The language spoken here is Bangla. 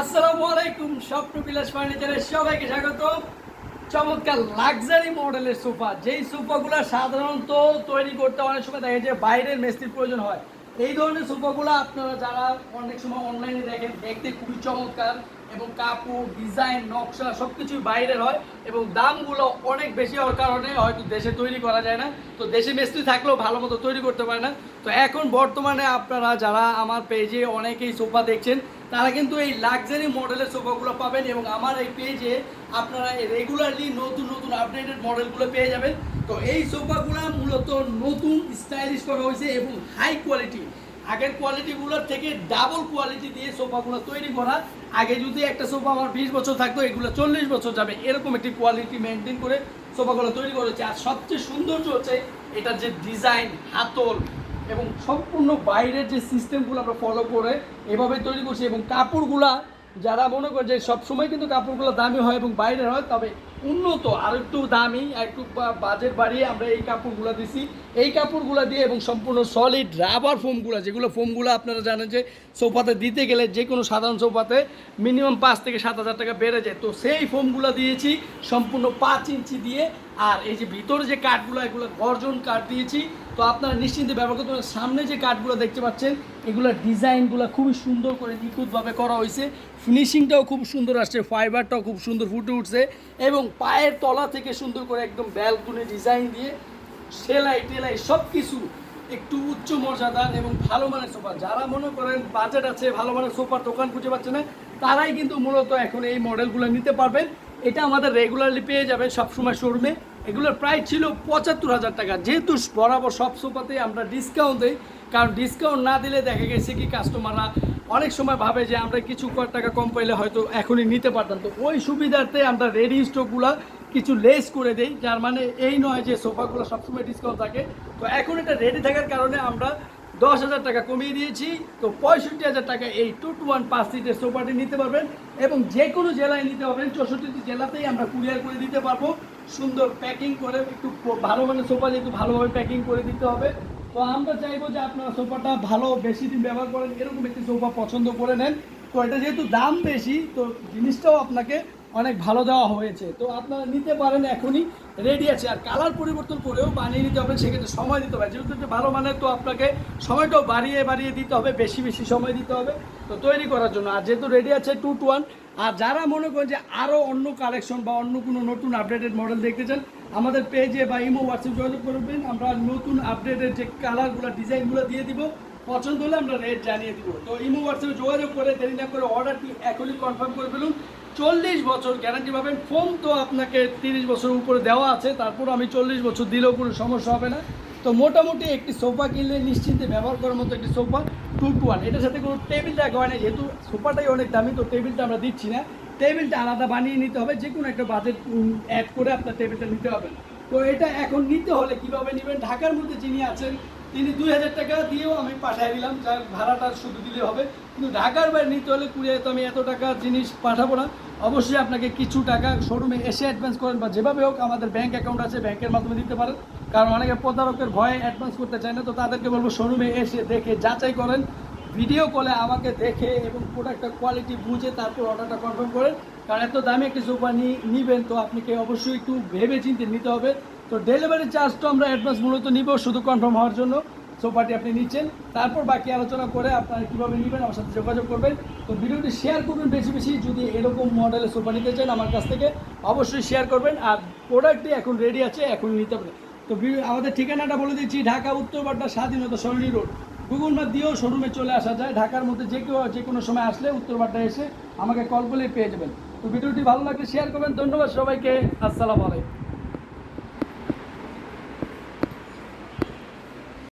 আসসালামু আলাইকুম, স্বপ্ন বিলাস ফার্নিচারের সবাইকে স্বাগত। চমৎকার লাক্সারি মডেলের সোফা। যেই সোফাগুলো সাধারণত তৈরি করতে অনেক সময় দেখা যায় বাইরের মিস্ত্রির প্রয়োজন হয়। এই ধরনের সোফাগুলো আপনারা যারা অনেক সময় অনলাইনে দেখেন, দেখতে খুবই চমৎকার। এবং কাপড় ডিজাইন নকশা সব কিছুই বাইরের হয় এবং দামগুলো অনেক বেশি হওয়ার কারণে হয়তো দেশে তৈরি করা যায় না। তো দেশে মিস্ত্রি থাকলেও ভালো মতো তৈরি করতে পারে না। তো এখন বর্তমানে আপনারা যারা আমার পেজে অনেকেই সোফা দেখছেন, তারা কিন্তু এই লাক্সারি মডেলের সোফাগুলো পাবেন এবং আমার এই পেজে আপনারা রেগুলারলি নতুন নতুন আপডেটেড মডেলগুলো পেয়ে যাবেন। তো এই সোফাগুলো মূলত নতুন স্টাইলিশ করা হয়েছে এবং হাই কোয়ালিটি আগের কোয়ালিটিগুলোর থেকে ডাবল কোয়ালিটি দিয়ে সোফাগুলো তৈরি করা। আগে যদি একটা সোফা আমার বিশ বছর থাকতো, এগুলো চল্লিশ বছর যাবে। এরকম একটি কোয়ালিটি মেনটেন করে সোফাগুলো তৈরি করেছে আর সবচেয়ে সৌন্দর্য হচ্ছে এটার যে ডিজাইন হাতল এবং সম্পূর্ণ বাইরের যে সিস্টেমগুলো আমরা ফলো করে এভাবে তৈরি করছি এবং কাপড়গুলা যারা মনে করে যে সবসময় কিন্তু কাপড়গুলো দামি হয় এবং বাইরের হয়, তবে উন্নত, আর একটু দামি, একটু বাজেট বাড়িয়ে আমরা এই কাপড়গুলো দিছি। এই কাপড়গুলো দিয়ে এবং সম্পূর্ণ সলিড রাবার ফোমগুলো যেগুলো ফোমগুলো আপনারা জানেন যে সোফাতে দিতে গেলে যে কোনো সাধারণ সোফাতে মিনিমাম পাঁচ থেকে সাত হাজার টাকা বেড়ে যায়। তো সেই ফোমগুলো দিয়েছি, সম্পূর্ণ পাঁচ ইঞ্চি দিয়ে। আর এই যে ভিতরে যে কাঠগুলো, এগুলো গর্জন কাঠ দিয়েছি তো আপনারা নিশ্চিন্তে ব্যবহার করতে পারেন। সামনে যে কাঠগুলো দেখতে পাচ্ছেন এগুলোর ডিজাইনগুলো খুবই সুন্দর করে নিখুঁতভাবে করা হয়েছে। ফিনিশিংটাও খুব সুন্দর আসছে, ফাইবারটাও খুব সুন্দর ফুটে উঠছে এবং পায়ের তলা থেকে সুন্দর করে একদম ব্যালকনি ডিজাইন দিয়ে সেলাই টেলাই সব কিছু একটু উচ্চ মর্যাদার এবং ভালো মানের সোফা। যারা মনে করেন বাজেট আছে, ভালো মানের সোফার দোকান খুঁজে পাচ্ছে না, তারাই কিন্তু মূলত এখন এই মডেলগুলো নিতে পারবেন। এটা আমাদের রেগুলারলি পেয়ে যাবেন সবসময় শোরুমে এগুলোর প্রাইস ছিল পঁচাত্তর হাজার টাকা। যেহেতু বরাবর সব সোফাতেই আমরা ডিসকাউন্ট দিই, কারণ ডিসকাউন্ট না দিলে দেখা গেছে কি কাস্টমাররা অনেক সময় ভাবে যে আমরা কিছু কয়েক টাকা কম পাইলে হয়তো এখনই নিতে পারতাম। তো ওই সুবিধার্থে আমরা রেডি স্টকগুলো কিছু লেস করে দেই, যার মানে এই নয় যে সোফাগুলো সবসময় ডিসকাউন্ট থাকে। তো এখন এটা রেডি থাকার কারণে আমরা দশ হাজার টাকা কমিয়ে দিয়েছি। তো পঁয়ষট্টি হাজার টাকা এই টু টু ওয়ান পাঁচ সিটের সোফাটি নিতে পারবেন এবং যে কোনো জেলায় নিতে পারবেন। চৌষট্টি জেলাতেই আমরা কুরিয়ার করে দিতে পারব। সুন্দর প্যাকিং করে একটু ভালো মানে সোফা যেহেতু ভালোভাবে প্যাকিং করে দিতে হবে। তো আমরা চাইব যে আপনারা সোফাটা ভালো বেশি দিন ব্যবহার করেন, এরকম একটি সোফা পছন্দ করে নেন। তো এটা যেহেতু দাম বেশি, তো জিনিসটাও আপনাকে অনেক ভালো দেওয়া হয়েছে। তো আপনারা নিতে পারেন এখনই। রেডি আছে। আর কালার পরিবর্তন করেও বানিয়ে নিতে হবে, সেক্ষেত্রে সময় দিতে হবে। যেহেতু ভালো মানে তো আপনাকে সময়টাও বাড়িয়ে বাড়িয়ে দিতে হবে, বেশি বেশি সময় দিতে হবে। তো তৈরি করার জন্য। আর যেহেতু রেডি আছে টু টু ওয়ান আর যারা মনে করেন যে আরও অন্য কালেকশন বা অন্য কোনো নতুন আপডেটেড মডেল দেখতে চান, আমাদের পেজে বা ইমো হোয়াটসঅ্যাপ যোগাযোগ করবেন। আমরা নতুন আপডেটেড যে কালারগুলো ডিজাইনগুলো দিয়ে দিব পছন্দ হলে আমরা রেট জানিয়ে দিব। তো ইমো হোয়াটসঅ্যাপে যোগাযোগ করে, দেরি না করে অর্ডারটি এখনই কনফার্ম করে ফেলুন। চল্লিশ বছর গ্যারান্টি পাবেন। ফোন তো আপনাকে তিরিশ বছর উপরে দেওয়া আছে, তারপর আমি চল্লিশ বছর দিলেও কোনো সমস্যা হবে না। তো মোটামুটি একটি সোফা কিনলে নিশ্চিন্তে ব্যবহার করার মতো একটি সোফা টু টু ওয়ান এটার সাথে কোনো টেবিল দেখা হয় না, যেহেতু সোফাটাই অনেক দামি, তো টেবিলটা আমরা দিচ্ছি না। টেবিলটা আলাদা বানিয়ে নিতে হবে যে কোনো একটা বাজেট অ্যাড করে আপনার টেবিলটা নিতে হবে। তো এটা এখন নিতে হলে কীভাবে নেবেন? ঢাকার মধ্যে যিনি আছেন তিনি দুই হাজার টাকা দিয়েও আমি পাঠিয়ে দিলাম, যার ভাড়াটা শুধু দিলে হবে। কিন্তু ঢাকার বাইরে নিতে হলে কুড়িয়ে তো আমি এত টাকা জিনিস পাঠাবো না। অবশ্যই আপনাকে কিছু টাকা শোরুমে এসে অ্যাডভান্স করেন বা যেভাবে হোক আমাদের ব্যাঙ্ক অ্যাকাউন্ট আছে ব্যাংকের মাধ্যমে দিতে পারেন। কারণ অনেকে প্রতারকের ভয়ে অ্যাডভান্স করতে চায় না, তো তাদেরকে বলব শোরুমে এসে দেখে যাচাই করেন। ভিডিও কলে আমাকে দেখে এবং প্রোডাক্টের কোয়ালিটি বুঝে তারপর অর্ডারটা কনফার্ম করেন কারণ এত দামি একটি সোফা নিবেন তো আপনাকে অবশ্যই একটু ভেবে চিন্তে নিতে হবে। তো ডেলিভারি চার্জটা আমরা অ্যাডভান্স মূলত নিব শুধু কনফার্ম হওয়ার জন্য। সোফাটি আপনি নিচ্ছেন। তারপর বাকি আলোচনা করে আপনারা কীভাবে নেবেন আমার সাথে যোগাযোগ করবেন। তো ভিডিওটি শেয়ার করবেন বেশি বেশি। যদি এরকম মডেলের সোফা নিতে চান আমার কাছ থেকে, অবশ্যই শেয়ার করবেন। আর প্রোডাক্টটি এখন রেডি আছে এখন নিতে পারেন তো আমাদের ঠিকানাটা বলে দিচ্ছি, ঢাকা, উত্তরবাড্ডা, স্বাধীনতা সরণি রোড গুগল ম্যাপ দিয়েও শোরুমে চলে আসা যায়। ঢাকার মধ্যে যে কেউ যে কোনো সময় আসলে উত্তরবাড্ডা এসে আমাকে কল করলেই পেয়ে যাবেন। তো ভিডিওটি ভালো লাগলে শেয়ার করবেন। ধন্যবাদ সবাইকে। আসসালামু আলাইকুম।